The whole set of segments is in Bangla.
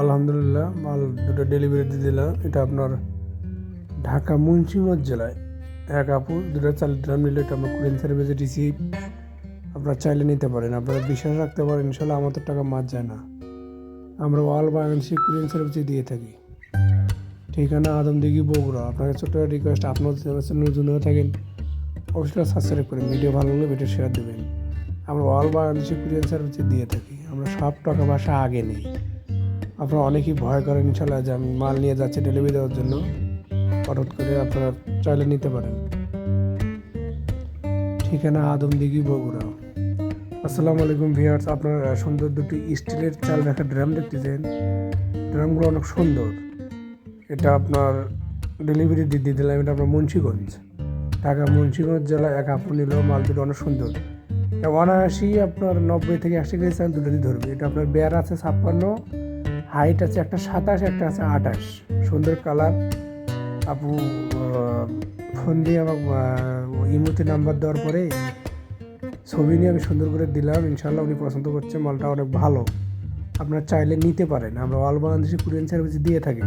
আলহামদুলিল্লাহ, মাল দুটো ডেলিভারি দিয়ে দিলাম। এটা আপনার ঢাকা মুন্সিগঞ্জ জেলায়। এক আপু, দুটো চাল ড্রাম নিলে এটা আমরা কুরিয়ান সার্ভিসে রিসিভ আপনারা চাইলে নিতে পারেন, আপনারা বিশ্বাস রাখতে পারেন, ইনশাল্লাহ আমাদের টাকা মার যায় না। আমরা অল বাংলাদেশি কুরিয়ান সার্ভিসে দিয়ে থাকি। ঠিকানা আদমদিঘি বগুড়া। আপনাকে ছোট্ট রিকোয়েস্ট আপনার চ্যানেল হয়ে থাকেন, অবশ্যই সাবস্ক্রাইব করেন ভিডিও ভালো লাগলে ভিডিও শেয়ার দেবেন। আমরা অল বাংলাদেশি কুরিয়ান সার্ভিসে দিয়ে থাকি। আমরা সব টাকা পয়সা আগে নেই। আপনারা অনেকেই ভয় করেন ইনশাল্লাহ যে আমি মাল নিয়ে যাচ্ছি ডেলিভারি দেওয়ার জন্য। হঠাৎ করে আপনারা চাইলে নিতে পারেন। ঠিকানা আদমদিঘি বগুড়া। আসসালামু আলাইকুম ভিউয়ার্স, আপনারা সুন্দর দুটি স্টিলের চাল রাখা ড্রাম দেখতেছেন। ড্রামগুলো অনেক সুন্দর। এটা আপনার ডেলিভারি দিয়ে দিলাম, এটা আপনার মুন্সিগঞ্জ। ঢাকা মুন্সিগঞ্জ জেলা এক আপু নিল, মাল দুটো অনেক সুন্দর। অনায়াসি আপনার নব্বই থেকে আশি কেজি চাল দুটোই ধরবে। এটা আপনার বেয়ার আছে ছাপ্পান্ন হাইট আছে একটা সাতাশ একটা আছে আঠাশ সুন্দর কালার আপু ফোন দিয়ে আহ, ইমোতে নাম্বার দেওয়ার পরে ছবি নিয়ে আমি সুন্দর করে দিলাম। ইনশাল্লাহ উনি পছন্দ করছে মালটা অনেক ভালো। আপনারা চাইলে নিতে পারেন। আমরা অল বাংলাদেশে কুরিয়ান সার্ভিস দিয়ে থাকি।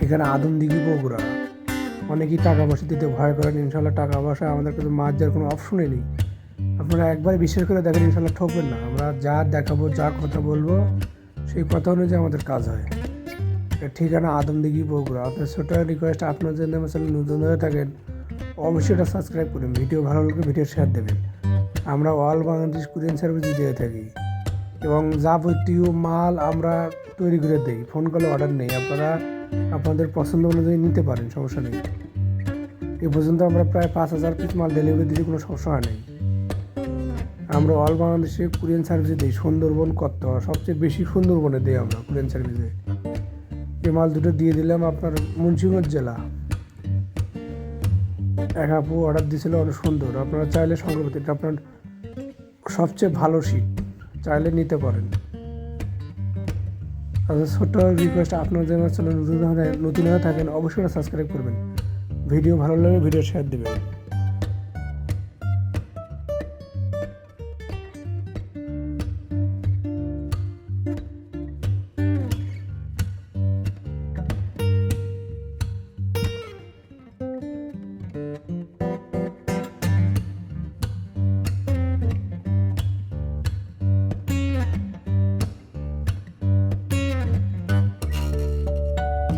ঠিকানা আদম দিঘি বগুড়া। অনেকেই টাকা পয়সা দিতে ভয় করেন। ইনশাল্লাহ টাকা পয়সা আমাদের কাছে মাছ যাওয়ার কোনো অপশনই নেই। আপনারা একবার বিশ্বাস করে দেখেন ইনশাল্লাহ ঠকবেন না। আমরা যা দেখাবো যা কথা বলব সেই কথা অনুযায়ী আমাদের কাজ হয়। ঠিকানা আদমদিঘি বগুড়া। আপনার ছোট রিকোয়েস্ট আপনার জন্য চ্যানেল নতুন হয়ে থাকেন, অবশ্যই এটা সাবস্ক্রাইব করুন। ভিডিও ভালো লাগলে ভিডিও শেয়ার দেবেন। আমরা অল বাংলাদেশ কুরিয়ান সার্ভিস দিয়ে থাকি। এবং যাবতীয় মাল আমরা তৈরি করে দিই। ফোন করলে অর্ডার নেই। আপনারা আপনাদের পছন্দ অনুযায়ী নিতে পারেন, সমস্যা নেই। এ পর্যন্ত আমরা প্রায় পাঁচ হাজার পিস মাল ডেলিভারি দিতে কোনো সমস্যা নেই। আমরা অল বাংলাদেশে কুরিয়ান সার্ভিসে দিই, সুন্দরবন কত সবচেয়ে বেশি সুন্দরবনে দিই আমরা কুরিয়ান সার্ভিসে এই মাল দুটো দিয়ে দিলাম আপনার মুন্সিগঞ্জ জেলা। এক আপু অর্ডার দিয়েছিল অনেক সুন্দর। আপনারা চাইলে সংগ্রহ করতে এটা আপনার সবচেয়ে ভালো শীত চাইলে নিতে পারেন। আচ্ছা ছোট্ট রিকোয়েস্ট আপনার যেন চ্যানেল নতুন হয়ে নতুন হয়ে থাকেন, অবশ্যই সাবস্ক্রাইব করবেন। ভিডিও ভালো লাগলে ভিডিও শেয়ার দেবেন।